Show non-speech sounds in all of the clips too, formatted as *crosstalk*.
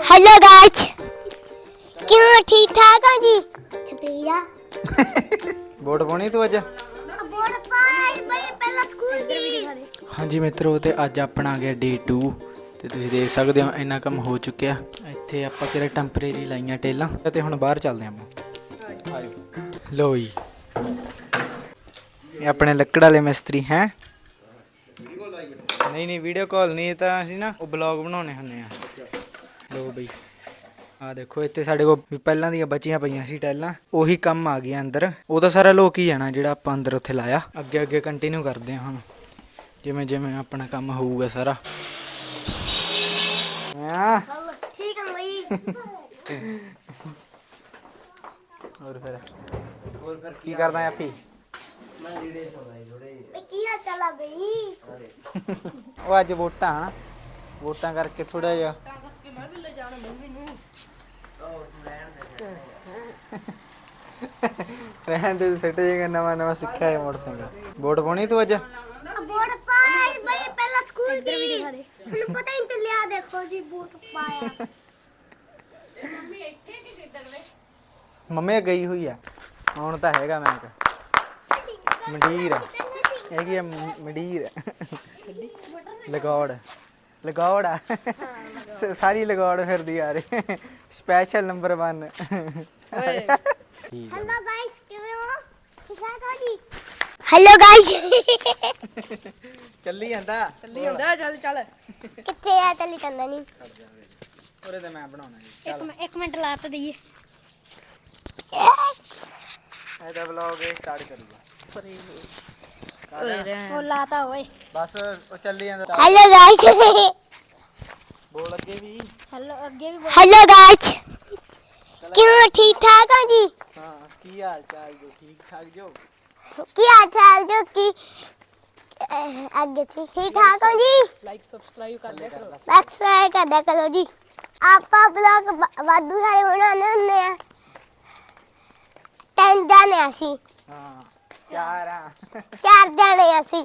Hello guys क्यों ठीक ठाक हो जी छुपैया *laughs* ਵੋਟ ਪਾਉਣੀ ਤੂੰ ਅੱਜ बोर्ड पास भाई पहला स्कूल भी ਹਾਂਜੀ ਮਿੱਤਰੋ ਤੇ ਅੱਜ ਆਪਣਾ ਆ ਗਿਆ ਡੇ 2 ਤੇ ਤੁਸੀਂ ਦੇਖ ਸਕਦੇ ਹੋ ਇੰਨਾ ਕੰਮ ਹੋ ਚੁੱਕਿਆ ਇੱਥੇ ਆਪਾਂ ਕਿਹੜਾ ਟੈਂਪਰੇਰੀ ਲਾਈਆਂ ਟੇਲਾਂ ਤੇ ਹੁਣ ਬਾਹਰ ਚੱਲਦੇ ਆਪਾਂ ਆਜੋ ਲੋ ਜੀ ਇਹ ਆਪਣੇ ਲੱਕੜ ਵਾਲੇ ਮਿਸਤਰੀ ਹੈ ਨਹੀਂ ਨਹੀਂ ਵੀਡੀਓ ਕਾਲ ਨਹੀਂ ਇਹ ਤਾਂ ਅਸੀਂ ਨਾ ਉਹ ਬਲੌਗ ਬਣਾਉਣੇ ਹੁੰਦੇ ਆ ਲੋ ਬਈ। ਆ ਦੇਖੋ ਇੱਥੇ ਸਾਡੇ ਕੋਲ ਪਹਿਲਾਂ ਦੀਆਂ ਬਚੀਆਂ ਪਈਆਂ ਸੀ ਟੈਲਾਂ ਉਹੀ ਕੰਮ ਆ ਗਈਆਂ ਅੰਦਰ। ਉਹ ਤਾਂ ਸਾਰਾ ਲੋਕ ਹੀ ਜਾਣਾ ਜਿਹੜਾ ਆਪਾਂ ਅੰਦਰ ਉੱਥੇ ਲਾਇਆ। ਅੱਗੇ ਅੱਗੇ ਕੰਟੀਨਿਊ ਕਰਦੇ ਹਾਂ ਹੁਣ। ਜਿਵੇਂ ਜਿਵੇਂ ਆਪਣਾ ਕੰਮ ਹੋਊਗਾ ਸਾਰਾ। ਆ ਠੀਕ ਆ ਬਈ। ਹੋਰ ਫਿਰ? ਹੋਰ ਫਿਰ ਕੀ ਕਰਦਾ ਆ ਫੀ ਮੈਂ ਲੀੜੇ ਸੋਦਾ ਜੋੜੇ ਕੀ ਹਾਲ ਚਲਾ ਬਈ? ਉਹ ਅੱਜ ਵੋਟਾਂ। ਵੋਟਾਂ ਕਰਕੇ ਥੋੜਾ ਜਿਹਾ ਰਹਿਣ ਦੇ ਸੈਟ ਜੇਗਾ ਨਵਾਂ ਨਵਾਂ ਸਿੱਖਿਆ ਹੈ ਮੋਟਰਸਾਈਕਲ। ਬੋਟ ਪਾਉਣੀ ਤੂੰ ਅੱਜ? ਬੋਟ ਪਾਈ ਬਈ ਪਹਿਲਾਂ ਸਕੂਲ ਦੀ। ਮੈਨੂੰ ਪਤਾ ਹੀ ਤੇ ਲਿਆ ਦੇਖੋ ਜੀ ਬੋਟ ਪਾਇਆ। ਮੰਮੀ ਇੱਥੇ ਗਈ ਹੋਈ ਆ। ਹੁਣ ਤਾਂ ਹੈਗਾ ਮੈਂ ਕਿ ਮੰਡੀਰ ਇਹ ਕੀ ਮੰਡੀਰ। ਲਗਾੜ। ਲਗਾਵੜ ਆ। ਸ- ਸਾਰੀ ਲਗਾਵੜ ਫਿਰਦੀ ਆ ਰਹੀ। ਸਪੈਸ਼ਲ ਨੰਬਰ 1 ਓਏ। ਠੀਕ ਆ। ਹੈਲੋ ਗਾਇਸ ਕਿਵੇਂ ਹੋ? ਠੀਕ ਠਾਕ ਹੋ ਜੀ? ਹੈਲੋ ਗਾਇਸ ਚੱਲੀ ਜਾਂਦਾ। ਚੱਲੀ ਹੁੰਦਾ ਚੱਲ ਚੱਲ। ਕਿੱਥੇ ਆ? ਚੱਲੀ ਕੰਦਾ ਨਹੀਂ ਉਰੇ ਤੇ ਮੈਂ ਬਣਾਉਣਾ ਜੀ। ਇੱਕ ਮਿੰ- ਇੱਕ ਮਿੰਟ ਲਾ ਤਾ ਦਈਏ। ਇਹਦਾ ਵਲੌਗ ਸਟਾਰਟ ਕਰੂਗਾ ਉਹ ਲਾਤਾ ਓਏ। ਬਸ ਉਹ ਚੱਲੀ ਜਾਂਦਾ। ਹੈਲੋ ਗਾਇਸ ਬੋਲ ਅੱਗੇ ਵੀ। ਹੈਲੋ ਅੱਗੇ ਵੀ ਹੈਲੋ ਗਾਇਸ ਕਿਵੇਂ ਠੀਕ ਠਾਕ ਹੋ ਜੀ? ਹਾਂ ਕੀ ਹਾਲ ਚਾਲ ਜੋ? ਠੀਕ ਠਾਕ ਜੋ? ਕੀ ਹਾਲ ਚਾਲ ਜੋ? ਕੀ ਅੱਗੇ ਠੀਕ ਠੀਕ ਹੋ ਜੀ? ਲਾਈਕ ਸਬਸਕ੍ਰਾਈਬ ਕਰ ਲਿਆ ਕਰੋ। ਸਬਸਕ੍ਰਾਈਬ ਕਰਦਾ ਕਰੋ ਜੀ। ਆਪਾਂ ਬਲੌਗ ਵਾਧੂ ਸਾਰੇ ਬਣਾਉਂਦੇ ਹੁੰਦੇ ਆ। ਤਿੰਨ ਜਾਣੇ ਅਸੀਂ। ਹਾਂ। ਚਾਰ। ਆ ਚਾਰ ਜਾਣੇ ਅਸੀਂ।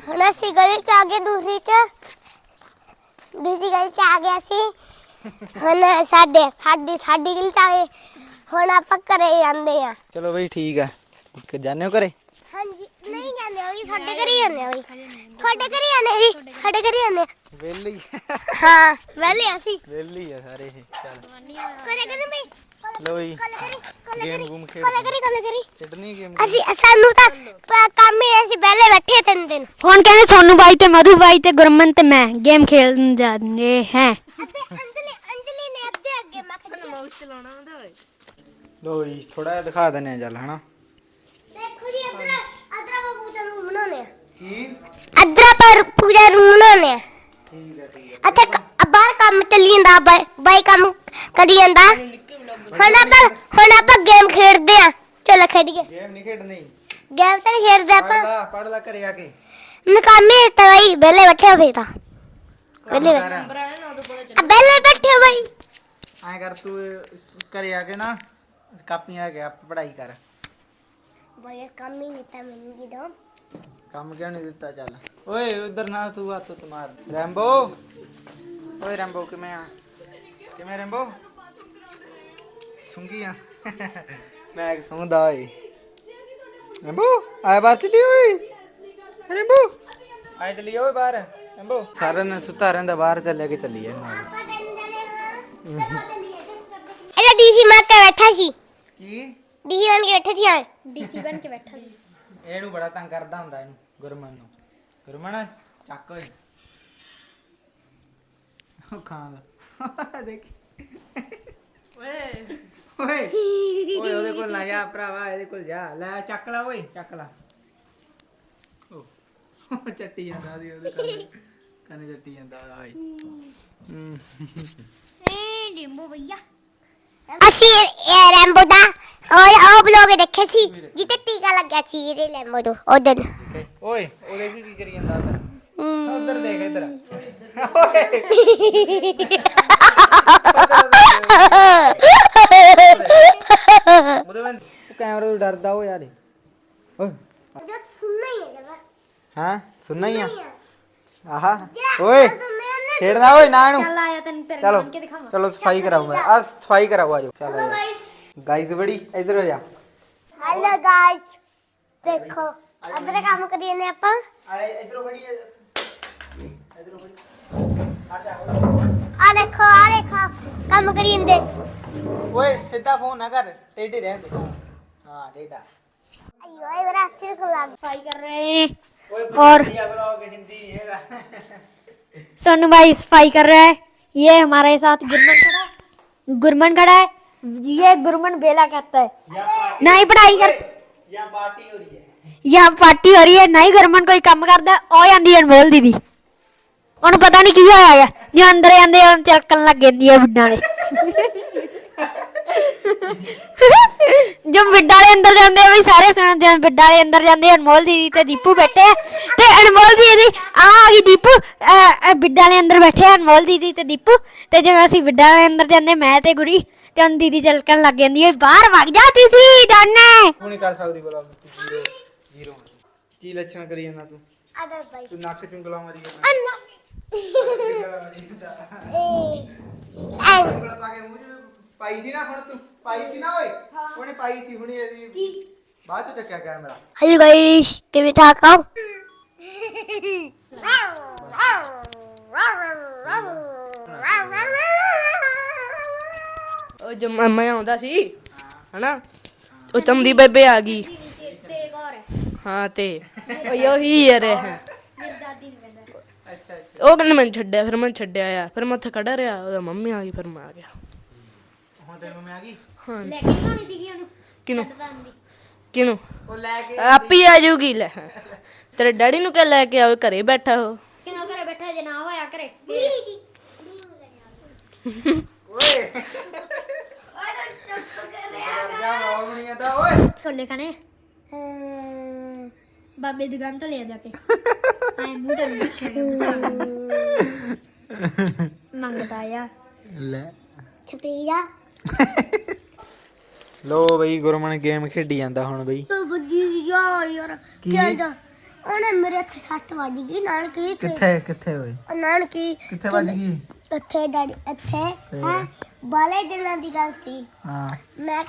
ਹੁਣ ਅਸੀਂ ਗਲੀ ਚ ਆ ਗਏ ਦੂਸਰੀ ਚ। ਦੂਸਰੀ ਗਲੀ ਚ ਆ ਗਏ ਅਸੀਂ। ਹੁਣ ਸਾਡੇ ਸਾਡੀ ਸਾਡੀ ਗਲੀ ਚ ਆ ਗਏ। ਹੁਣ ਆਪਾਂ ਘਰੇ ਜਾਂਦੇ ਆ। ਚਲੋ ਬਈ ਠੀਕ ਆ। ਇੱਕ ਜਾਣੇ ਘਰੇ? ਹਾਂਜੀ ਨਹੀਂ ਜਾਂਦੇ ਹੋਈ ਸਾਡੇ ਘਰੇ ਹੀ ਜਾਂਦੇ ਹੋਈ ਤੁਹਾਡੇ ਘਰੇ ਹੀ ਜਾਂਦੇ ਜੀ? ਸਾਡੇ ਘਰੇ ਹੀ ਜਾਂਦੇ ਵੇਲੀ ਹਾਂ। ਵੈਲੇ ਅਸੀਂ। ਵੇਲੀ ਆ ਸਾਰੇ। ਇਹ ਚੱਲ। ਕਰੇ ਕਰੇ ਬਈ? ਲੋ ਜੀ। ਕਲੇ ਕਰੀ ਕਲੇ ਗੇਮ ਕਰੀ ਗੂਮ ਖੇਡ ਕਲੇ ਕਰੀ ਕਲੇ ਕਰੀ। ਖੇਡਣੀ ਗੇਮ ਅਸੀਂ ਸਾਨੂੰ ਤਾਂ ਪ- ਕੰਮ ਹੀ ਅਸੀਂ ਪਹਿਲੇ ਬੈਠੇ ਤਿੰਨ ਦਿਨ। ਹੁਣ ਕਹਿੰਦੇ ਸੋਨੂ ਬਾਈ ਤੇ ਮਧੂ ਬਾਈ ਤੇ ਗੁਰਮਨ ਤੇ ਮੈਂ ਗੇਮ ਖੇਡਣ ਜਾ ਰਹੇ ਹਾਂ। ਅਤੇ ਅੰਜਲੀ ਅੰਜਲੀ ਨੇ ਅੱਧੇ ਅੱਗੇ ਮੈਂ ਕਿਹਾ ਮਾਊਸ ਚਲਾਉਣਾ ਆਉਂਦਾ ਓਏ। ਲੋ ਜੀ ਥੋੜਾ ਜਿਹਾ ਦਿਖਾ ਦਿੰਨੇ ਆ ਚੱਲ ਹਨਾ? ਦੇਖੋ ਜੀ ਅਦਰਾ ਅਦਰਾ ਆਪਾਂ ਪੂਜਾ ਰੂਮ ਬਣਾਉਣੇ ਆ ਕੀ? ਅਦਰਾ ਪਰ ਪੂਜਾ ਰੂਮ ਬਣਾਉਣੇ ਆ ਠੀਕ ਆ ਠੀਕ ਅਤੇ ਕ- ਬਾਹਰ ਕੰਮ ਚੱਲੀ ਜਾਂਦਾ ਬਾਈ- ਬਾਈ ਕੰਮ ਕਰੀ ਜਾਂਦਾ। ਹੁਣ ਆਪਾਂ ਹੁਣ ਆਪਾਂ ਗੇਮ ਖੇਡਦੇ ਆ ਚਲੋ ਖੇਡੀਏ। ਗੇਮ ਨਹੀਂ ਖੇਡਣੀ। ਗੇਮ ਤਾਂ ਨਹੀਂ ਖੇਡਦੇ ਪੜ ਆਪਾਂ ਲਾ ਪੜ ਲਾ ਘਰੇ ਆ ਕੇ। ਨਕਾਮੇ ਤਾਂ ਬਾਈ ਵਿਹਲੇ ਬੈਠੇ ਹੋ ਫਿਰ ਤਾਂ। ਵਿਹਲੇ ਬੈਠੇ ਬਰਾਨ ਨਾ ਬੈਠੇ ਹੋ ਬਾਈ। ਐ ਕਰ ਤੂੰ ਘਰੇ ਆ ਕੇ ਨਾ ਕਾਪੀਆਂ ਲੈ ਕੇ ਆਪ ਪੜ੍ਹਾਈ ਕਰ। ਬਾਈ ਕੰਮ ਹੀ ਨਹੀਂ ਤਾਂ ਮੈਨੂੰ ਜੀ ਦੋ ਕੰਮ ਕਿਉਂ ਨਹੀਂ ਦਿੱਤਾ ਚੱਲ। ਓਏ ਉਧਰ ਨਾ ਤੂੰ ਹੱਥ ਉੱਤ ਮਾਰ। ਰੈਂਬੋ। ਓਏ ਰੈਂਬੋ ਕਿਵੇਂ ਆ? ਕਿਵੇਂ ਰੈਂਬੋ? ਸੁੰਗੀ ਆ ਮੈਂ ਕਿ ਸੁੰਦਾ ਓਏ ਰੈਂਬੋ ਆਇਆ ਬਾਹਰ ਚਲੀ ਓਏ? ਰੈਂਬੋ। ਆਇਆ ਚਲੀ ਓਏ ਬਾਹਰ। ਰੈਂਬੋ। ਸਾਰਿਆਂ ਨੇ ਸੁੱਤਾ ਰਹਿੰਦਾ ਬਾਹਰ ਚੱਲੇ ਕੇ ਚੱਲੀਏ ਨਾਲ ਇਹਦਾ ਡੀਸੀ ਮੈਂ ਕੇ ਬੈਠਾ ਸੀ। ਕੀ? ਡੀਸੀ ਬਣ ਕੇ ਬੈਠਾ ਸੀ ਹਾਂ। ਡੀਸੀ ਬਣ ਕੇ ਬੈਠਾ ਸੀ। ਇਹਨੂੰ ਬੜਾ ਤੰਗ ਕਰਦਾ ਹੁੰਦਾ ਇਹਨੂੰ ਗੁਰਮਨ ਨੂੰ। ਗੁਰਮਨ ਚੱਕ ਓਏ। ਉਹ ਖਾਂਦਾ *laughs* ਦੇਖ। ਓਏ। ਓਏ ਓਏ ਉਹਦੇ ਕੋਲ ਨਾ ਜਾ *laughs* ਭਰਾਵਾ ਇਹਦੇ ਕੋਲ ਜਾ ਲੈ ਚੱਕ ਲੈ ਓਏ ਚੱਕ ਲੈ। ਓ ਉਹ ਚੱਟੀ ਜਾਂਦਾ ਉਹਦੀ ਉਹਦੇ ਕੰਨ ਕੰਨ ਚੱਟੀ ਜਾਂਦਾ ਆਏ। ਹੂੰ। ਏ ਡਿੰਬੋ ਭਈਆ ਅਸੀਂ ਇਹ ਰੈਂਬੋ ਦਾ ਉਹ ਉਹ ਬਲੌਗ ਦੇਖੇ ਸੀ ਜਿੱਤੇ ਟੀਕਾ ਲੱਗਿਆ ਸੀ ਇਹਦੇ ਰੈਂਬੋ ਤੋਂ ਉਹਦੇ ਓਏ ਉਹਦੇ ਕੀ ਕੀ ਕਰੀ ਜਾਂਦਾ। ਉਧਰ ਦੇਖ ਇੱਧਰ। *laughs* ਓਏ *laughs* ਉਹਦੇ ਬੰਦ ਓਏ। ਜੋ ਸੁਣਨਾ ਹੀ ਹੈ ਜਰਾ। ਹਾਂ? ਸੁਣਨਾ ਹੀ ਆ। ਆਹਾ। ਓਏ। ਛੇੜਨਾ ਓਏ ਨਾ ਇਹਨੂੰ। ਚੱਲ ਆਇਆ ਤੈਨੂੰ ਤੇਰੇ ਚਲੋ। ਬਣ ਕੇ ਦਿਖਾਵਾਂ। ਚਲੋ ਸਫ਼ਾਈ ਕਰਾਓ ਮੈਂ ਆ ਸਫ਼ਾਈ ਕਰਾਓ ਆਜੋ ਚਲ। ਗਾਈਜ਼ ਬੜੀ ਇੱਧਰ ਹੋ ਜਾ। ਹੈਲੋ ਗਾਇਸ ਦੇਖੋ ਅਬਰੇ ਕੰਮ ਕਰੀਏ ਨੇ ਆਪਾਂ। ਆਏ ਇੱਧਰੋਂ ਬੜੀ ਆ। ਦੇਖੋ ਆ ਦੇਖੋ। ਕੰਮ ਕਰੀ ਜਾਂਦੇ। ਓਏ ਸਿੱਧਾ ਫੋਨ ਨਾ ਕਰ। ਟੇਢੇ ਰਹਿੰਦੇ ਹਾਂ ਟੇਢਾ ਅਯੋ ਇਹ ਮੇਰਾ ਹੱਥ ਖੁੱਲਾ ਸਫਾਈ ਕਰ ਰਹੇ हैं ਓਏ और- ਵਧੀਆ ਬਲੌਗ ਹਿੰਦੀ ਨਹੀਂ ਹੈਗਾ सोनू भाई सफाई कर रहा है ये हमारे साथ गुरमन खड़ा है गुरमन खड़ा है ये गुरमन बेला कहता है नहीं पढ़ाई कर ਜਾਂ ਪਾਰਟੀ ਹੋ ਰਹੀ ਹੈ यहाँ पार्टी हो रही है नहीं गुरमन कोई काम करता ओ ਜਾਂਦੀ ਅਨਮੋਲ ਦੀਦੀ ਉਹਨੂੰ ਪਤਾ ਨਹੀਂ ਕੀ ਹੋਇਆ ਹੈ ਜੇ ਅੰਦਰ ਜਾਂਦੇ ਉਹ ਚਲਕਣ ਲੱਗ ਜਾਂਦੀ ਹੈ ਬਿੱਡਾਂ ਵਾਲੇ ਜੋ ਬਿੱਡਾਂ ਵਾਲੇ ਅੰਦਰ ਜਾਂਦੇ ਆ ਵੀ ਸਾਰੇ ਸੁਣਨ ਜਾਂ ਬਿੱਡਾਂ ਵਾਲੇ ਅੰਦਰ ਜਾਂਦੇ ਆ, ਅਨਮੋਲ ਦੀਦੀ ਤੇ ਦੀਪੂ ਬੈਠੇ ਆ। ਤੇ ਅਨਮੋਲ ਦੀਦੀ ਆ ਆ ਗਈ ਦੀਪੂ। ਅਹ, ਅਹ, ਬਿੱਡਾਂ ਵਾਲੇ ਅੰਦਰ ਬੈਠੇ ਆ ਅਨਮੋਲ ਦੀਦੀ ਤੇ ਦੀਪੂ। ਤੇ ਜਦੋਂ ਅਸੀਂ ਬਿੱਡਾਂ ਵਾਲੇ ਅੰਦਰ ਜਾਂਦੇ ਮੈਂ ਤੇ ਗੁਰੀ ਤੇ ਹੁਣ ਦੀਦੀ ਚਲਕਣ ਲੱਗ ਜਾਂਦੀ ਹੈ ਬਾਹਰ ਵਗ ਜਾਂਦੀ ਸੀ ਦੋਨੇ। ਨਹੀਂ ਕਰ ਸਕਦੀ ਬਲੌਗ ਤੂੰ ਜ਼ੀਰੋ ਜ਼ੀਰੋ ਕੀ ਲੱਛਣ ਕਰੀ ਜਾਂਦਾ ਤੂੰ? ਅਦਰ ਬਾਈ। ਤੂੰ ਨੱਕ ਚੁੰਗਲਾ ਮਾਰੀ ਜਾਂਦਾ। ਅੰਨਾ ਚੁੰਗਲਾ ਮਾਰੀ ਜਾਂਦਾ। ਐ। ਚੁੰਗਲਾ ਪਾ ਕੇ ਮੂੰਹ 'ਚ ਪਾਈ ਸੀ ਨਾ ਹੁਣ ਤੂੰ? ਪਾਈ ਸੀ ਨਾ ਓਏ? ਉਹਨੇ ਪਾਈ ਸੀ ਹੁਣੇ ਇਹਦੀ। ਬਾਅਦ ਚ ਚੱਕਿਆ ਕੈਮਰਾ। ਹੈਲੋ ਗਾਇਸ ਕਿਵੇਂ ਠਾਕ ਆਓ ਉਹ ਜੋ ਮੈਂ ਆਉਂਦਾ ਸੀ ਹਨਾ? ਉਹ ਚੰਦੀ ਬੇਬੇ ਆ ਗਈ। ਹਾਂ ਤੇ ਉਹ ਉਹੀ ਯਾਰ ਹੈ ਉਹ ਕਹਿੰਦੇ ਮੈਂ ਛੱਡਿਆ ਫਿਰ ਮੈਂ ਛੱਡਿਆ ਆ। ਫਿਰ ਮੈਂ ਉੱਥੇ ਖੜਾ ਰਿਹਾ ਉਹਦਾ ਮੰਮੀ ਆ ਗਈ ਫਿਰ ਮੈਂ ਆ ਗਿਆ। ਹੁਣ ਤੇਰੀ ਮੰਮੀ ਆ ਗਈ? ਹਾਂ। ਲੈ ਕੇ ਆਉਣੀ ਸੀਗੀ ਉਹਨੂੰ ਕਿਨੂੰ? ਕਿਨੂੰ? ਉਹ ਲੈ ਕੇ ਆਪੀ ਆ ਜਾਊਗੀ ਲੈ। ਤੇਰੇ ਡੈਡੀ ਨੂੰ ਕਹਿ ਲੈ ਕੇ ਆਓ ਘਰੇ ਬੈਠਾ ਹੋ। ਕਿਉਂ ਘਰੇ ਬੈਠਾ ਜੇ ਨਾ ਹੋਇਆ ਘਰੇ? ਓਏ। ਜਾ ਬਲੌਗ ਨਹੀਂ ਆਂਦਾ ਓਏ। ਛੋਲੇ ਖਾਣੇ? ਬਾਬੇ ਦੀ ਦੁਕਾਨ ਤੋਂ ਲੈ ਜਾ ਕੇ। ਆਏ ਮੂੰਹ ਤੇ *laughs* ਮੰਗਦਾ ਆ। ਲੈ ਛਪੀਆ *laughs* ਲੋ ਬਈ ਗੁਰਮਨ ਗੇਮ ਖੇਡੀ ਜਾਂਦਾ ਹੁਣ ਬਈ। ਤੂੰ ਬੱਜੀ ਜਾ ਯਾਰ ਕੀ? ਦਾ ਉਹਨੇ ਮੇਰੇ ਹੱਥ ਸੱਟ ਵੱਜ ਗਈ ਨਾਲ ਕੀ ਕਿੱਥੇ ਕਿੱਥੇ ਓਏ? ਨਾਲ ਕੀ ਕਿੱਥੇ ਵੱਜ ਗਈ? ਇੱਥੇ ਡੈਡੀ ਇੱਥੇ ਹੈ? ਬਾਲੇ ਦਿਨਾਂ ਦੀ ਗੱਲ ਸੀ। ਹਾਂ। ਮੈਂ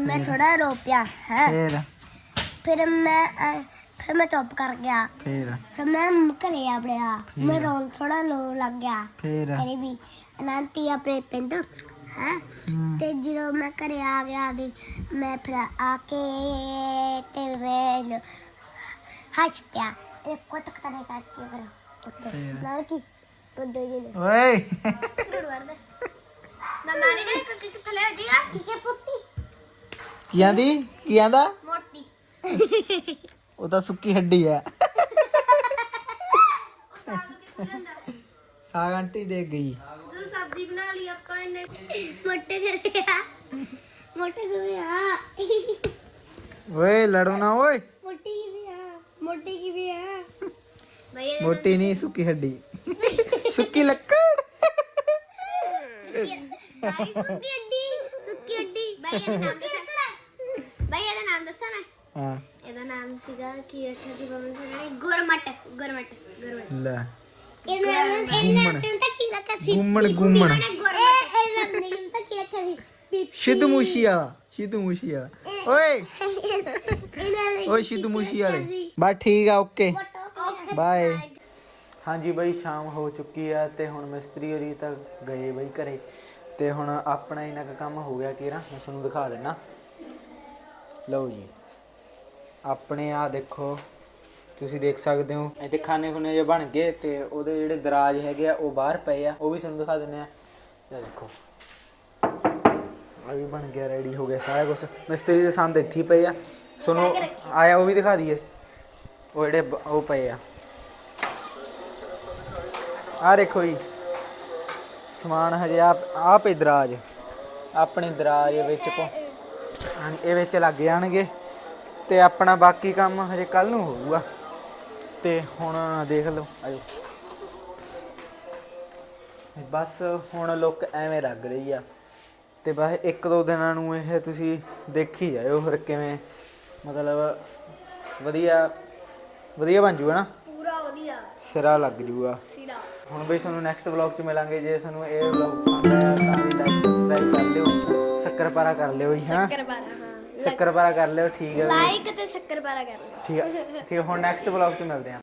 ਮੈਂ ਥੋੜਾ ਰੋ ਪਿਆ ਹੈ? ਫੇਰ? ਫਿਰ ਮੈਂ ਅਹ, ਫਿਰ ਮੈਂ ਚੁੱਪ ਕਰ ਗਿਆ। ਫੇਰ? ਫਿਰ ਮੈਂ ਘਰੇ ਆ ਬੜਿਆ ਮੈਂ ਰੋਣ ਥੋੜਾ ਲੋ ਲੱਗ ਗਿਆ। ਫੇਰ? ਘਰੇ ਵੀ। ਅਨੰਤੀ ਆਪਣੇ ਪਿੰਡ ਹੈ। ਤੇ ਜਦੋਂ ਮੈਂ ਘਰੇ ਆ ਗਿਆ ਦੀ ਮੈਂ ਫਿਰ ਆ ਕੇ ਤੇ ਵੇਲ ਹੱਸ ਪਿਆ। ਇਹ ਕੋਟ ਕਟਨੇ ਕਰਤੀ ਕਰ ਨਾਲ ਕੀ? ਟੁੱਟੋ ਜੀ ਨੇ। ਓਏ। ਵੜਦਾ ਮੈਂ ਮਾਰੀ ਨਾ ਕਿ ਕਿ ਥਲੇ ਹੋ ਜੀਗਾ ਠੀਕ ਹੈ ਪੁੱਤੀ। ਕੀ ਆਂਦੀ? ਕੀ ਆਂਦਾ? ਮੋਟੀ। ਉਹ ਤਾਂ ਸੁੱਕੀ ਹੱਡੀ ਆ। ਸਾਗ ਆਂਟੀ ਦੇ ਗਈ ਤੂੰ ਸਬਜ਼ੀ ਬਣਾ ਲਈ ਆਪਾਂ ਇਹਨੇ ਮੋਟੇ ਕਰੇ ਆ ਮੋਟੇ ਕਰੇ ਆ ਓਏ ਲੜੋ ਨਾ ਓਏ। ਮੋਟੀ ਕੀ ਵੀ ਆ ਮੋਟੀ ਕੀ ਵੀ ਆ ਭਈ ਮੋਟੀ ਨਹੀਂ ਸੁੱਕੀ ਹੱਡੀ। ਸੁੱਕੀ ਲੱਕੜ। ਸੁੱਕੀ ਅੱਡੀ ਸੁੱਕੀ ਅੱਡੀ ਭਈ ਇਹਦਾ ਨਾਮ ਦੱਸਣਾ ਭਈ ਇਹਦਾ ਨਾਮ ਦੱਸਾਂ ਮੈਂ ਹਾਂ ਇਹਦਾ ਨਾਮ ਸੀਗਾ ਕੀ ਰੱਖਿਆ ਸੀ? ਬਾਬਾ ਸਰ ਨੇ ਗੁਰਮਟ ਗੁਰਮਟ ਗੁਰਮਟ ਲੈ ਇਹਨਾਂ ਇਹਨਾਂ ਤੇ ਕੀ ਰੱਖਿਆ ਸੀ ਗੁੰਮਣ ਗੁੰਮਣ ਗੁਰਮਟ ਇਹਨਾਂ ਨੇ ਤਾਂ ਕੀ ਰੱਖਿਆ ਸੀ ਪੀਪੀ ਸਿੱਧੂ ਮੂਸ਼ੀ ਵਾਲਾ ਸਿੱਧੂ ਮੂਸ਼ੀ ਵਾਲਾ ਓਏ ਓਏ ਸਿੱਧੂ ਮੂਸ਼ੀ ਵਾਲੇ ਬਸ ਠੀਕ ਆ ਓਕੇ ਬਾਏ ਹਾਂਜੀ ਬਈ ਸ਼ਾਮ ਹੋ ਚੁੱਕੀ ਆ ਤੇ ਹੁਣ ਮਿਸਤਰੀ ਹੋਰੀ ਤਾਂ ਗਏ ਬਈ ਘਰੇ। ਤੇ ਹੁਣ ਆਪਣਾ ਇਹਨਾਂ ਦਾ ਕੰਮ ਹੋ ਗਿਆ ਕੀਰਾ ਮੈਂ ਤੁਹਾਨੂੰ ਦਿਖਾ ਦੇਣਾ ਲਓ ਜੀ। ਆਪਣੇ ਆ ਦੇਖੋ ਤੁਸੀਂ ਦੇਖ ਸਕਦੇ ਹੋ। ਇੱਥੇ ਖਾਣੇ ਖੁਣੇ ਜੇ ਬਣ ਗਏ ਤੇ ਉਹਦੇ ਜਿਹੜੇ ਦਰਾਜ ਹੈਗੇ ਆ ਉਹ ਬਾਹਰ ਪਏ ਆ। ਉਹ ਵੀ ਤੁਹਾਨੂੰ ਦਿਖਾ ਦਿੰਨੇ ਆ। ਇਹ ਦੇਖੋ। ਆ ਵੀ ਬਣ ਗਿਆ ਰੈਡੀ ਹੋ ਗਿਆ ਸਾਰਾ ਕੁਝ ਮਿਸਤਰੀ ਦੇ ਸੰਦ ਇੱਥੇ ਹੀ ਪਏ ਆ। ਤੁਹਾਨੂੰ ਆਇਆ ਉਹ ਵੀ ਦਿਖਾ ਦਈਏ। ਉਹ ਜਿਹੜੇ ਬ- ਉਹ ਪਏ ਆ। ਆ ਦੇਖੋ ਜੀ। ਸਮਾਨ ਹਜੇ ਆ ਆ ਪਏ ਦਰਾਜ। ਆਪਣੇ ਦਰਾਜ ਵਿੱਚ ਪਾ ਹਾਂਜੀ, ਇਹ ਵਿੱਚ ਲੱਗ ਜਾਣਗੇ। ਤੇ ਆਪਣਾ ਬਾਕੀ ਕੰਮ ਹਜੇ ਕੱਲ ਨੂੰ ਹੋਊਗਾ। ਤੇ ਹੁਣ ਦੇਖ ਲਓ ਆਜੋ। ਬਸ ਹੁਣ ਲੁੱਕ ਐਵੇਂ ਲੱਗ ਰਹੀ ਆ। ਤੇ ਬਸ ਇੱਕ ਦੋ ਦਿਨਾਂ ਨੂੰ ਇਹ ਤੁਸੀਂ ਦੇਖੀ ਜਾਇਓ ਫਿਰ ਕਿਵੇਂ ਮਤਲਬ ਵਧੀਆ ਵਧੀਆ ਬਣ ਜੂਗਾ ਨਾ? ਪੂਰਾ ਵਧੀਆ। ਸਿਰਾ ਲੱਗ ਜੂਗਾ। ਸਿਰਾ। ਹੁਣ ਬਈ ਤੁਹਾਨੂੰ ਨੈਕਸਟ ਵਲੌਗ 'ਚ ਮਿਲਾਂਗੇ ਜੇ ਤੁਹਾਨੂੰ ਇਹ ਵਲੌਗ ਪਸੰਦ ਆਇਆ ਤਾਂ ਵੀ ਲਾਈਕ ਸਬਸਕ੍ਰਾਈਬ ਕਰ ਲਿਓ ਸ਼ੱਕਰਪਾਰਾ ਕਰ ਲਿਓ ਜੀ ਹਾਂ। ਸ਼ੱਕਰਪਾਰਾ ਹਾਂ। ਸ਼ੱਕਰਪਾਰਾ ਕਰ ਲਿਓ ਠੀਕ ਹੈ। ਲਾਈਕ ਤੇ ਸ਼ੱਕਰਪਾਰਾ ਕਰ ਲਓ। ਠੀਕ ਹੈ ਠੀਕ ਹੈ ਹੁਣ ਨੈਕਸਟ ਵਲੌਗ 'ਚ ਮਿਲਦੇ ਹਾਂ